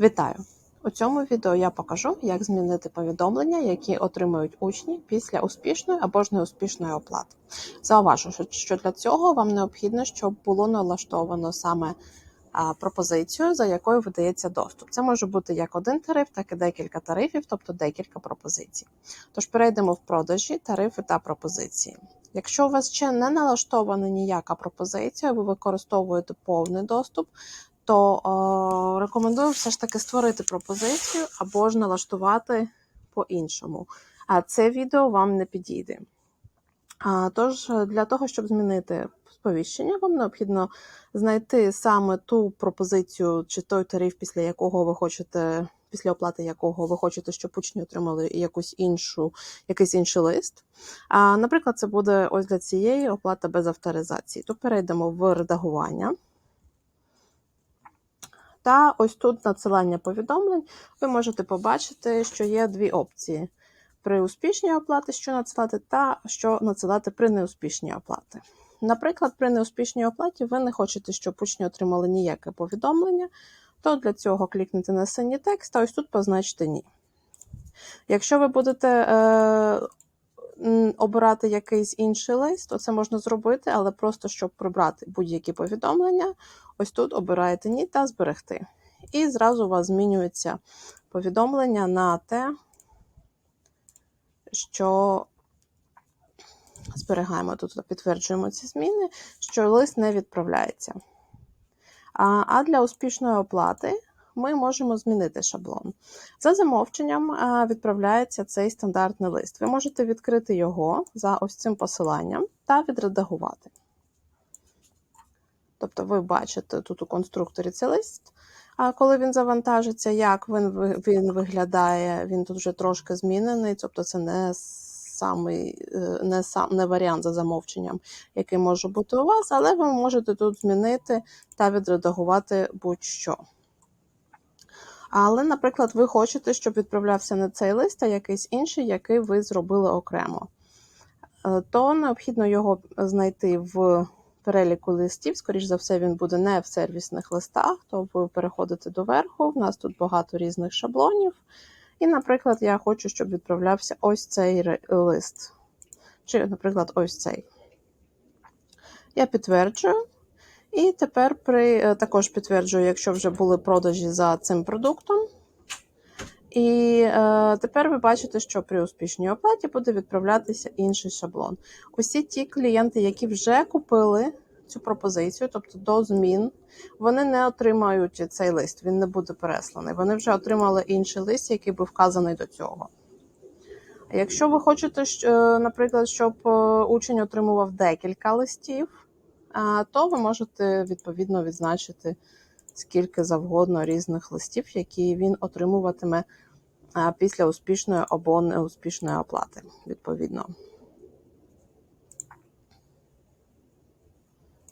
Вітаю! У цьому відео я покажу, як змінити повідомлення, які отримують учні після успішної або ж неуспішної оплати. Зауважу, що- для цього вам необхідно, щоб було налаштовано саме пропозицію, за якою видається доступ. Це може бути як один тариф, так і декілька тарифів, тобто декілька пропозицій. Тож перейдемо в продажі, тарифи та пропозиції. Якщо у вас ще не налаштована ніяка пропозиція, ви використовуєте повний доступ, то е, рекомендую все ж таки створити пропозицію або ж налаштувати по-іншому. А це відео вам не підійде. А, Тож, для того, щоб змінити сповіщення, вам необхідно знайти саме ту пропозицію чи той тариф, після якого ви хочете, після оплати якого ви хочете, щоб учні отримали якусь іншу, якийсь інший лист. А, Наприклад, це буде ось для цієї оплата без авторизації. То перейдемо в редагування. Та ось тут надсилання повідомлень ви можете побачити, що є дві опції: при успішній оплаті, що надсилати, та що надсилати при неуспішній оплаті. Наприклад, при неуспішній оплаті ви не хочете, щоб учні отримали ніяке повідомлення, то для цього клікнете на синій текст, а ось тут позначте ні. Якщо ви будете е, обирати якийсь інший лист, то це можна зробити, але просто щоб прибрати будь-які повідомлення, ось тут обираєте ні та зберегти. І зразу у вас змінюється повідомлення на те, що зберігаємо тут, підтверджуємо ці зміни, що лист не відправляється. А, для успішної оплати ми можемо змінити шаблон. За замовченням відправляється цей стандартний лист. Ви можете відкрити його за ось цим посиланням та відредагувати. Тобто ви бачите тут у конструкторі цей лист. А коли він завантажиться, як він, він виглядає, він тут вже трошки змінений, тобто це не самий, е, не сам не варіант за замовченням, який може бути у вас, але ви можете тут змінити та відредагувати будь-що. Але, наприклад, ви хочете, щоб відправлявся не цей лист, а якийсь інший, який ви зробили окремо. Е, То необхідно його знайти в переліку листів. Скоріш за все, він буде не в сервісних листах, то ви переходите до верху. У нас тут багато різних шаблонів. І, наприклад, я хочу, щоб відправлявся ось цей лист. Чи, наприклад, ось цей. Я підтверджую. І тепер при, е, також підтверджую, якщо вже були продажі за цим продуктом. І е, тепер ви бачите, що при успішній оплаті буде відправлятися інший шаблон. Усі ті клієнти, які вже купили цю пропозицію, тобто до змін, вони не отримають цей лист, він не буде пересланий. Вони вже отримали інший лист, який був вказаний до цього. Якщо ви хочете, е, наприклад, щоб е, учень отримував декілька листів, то ви можете відповідно відзначити скільки завгодно різних листів, які він отримуватиме після успішної або неуспішної оплати, відповідно.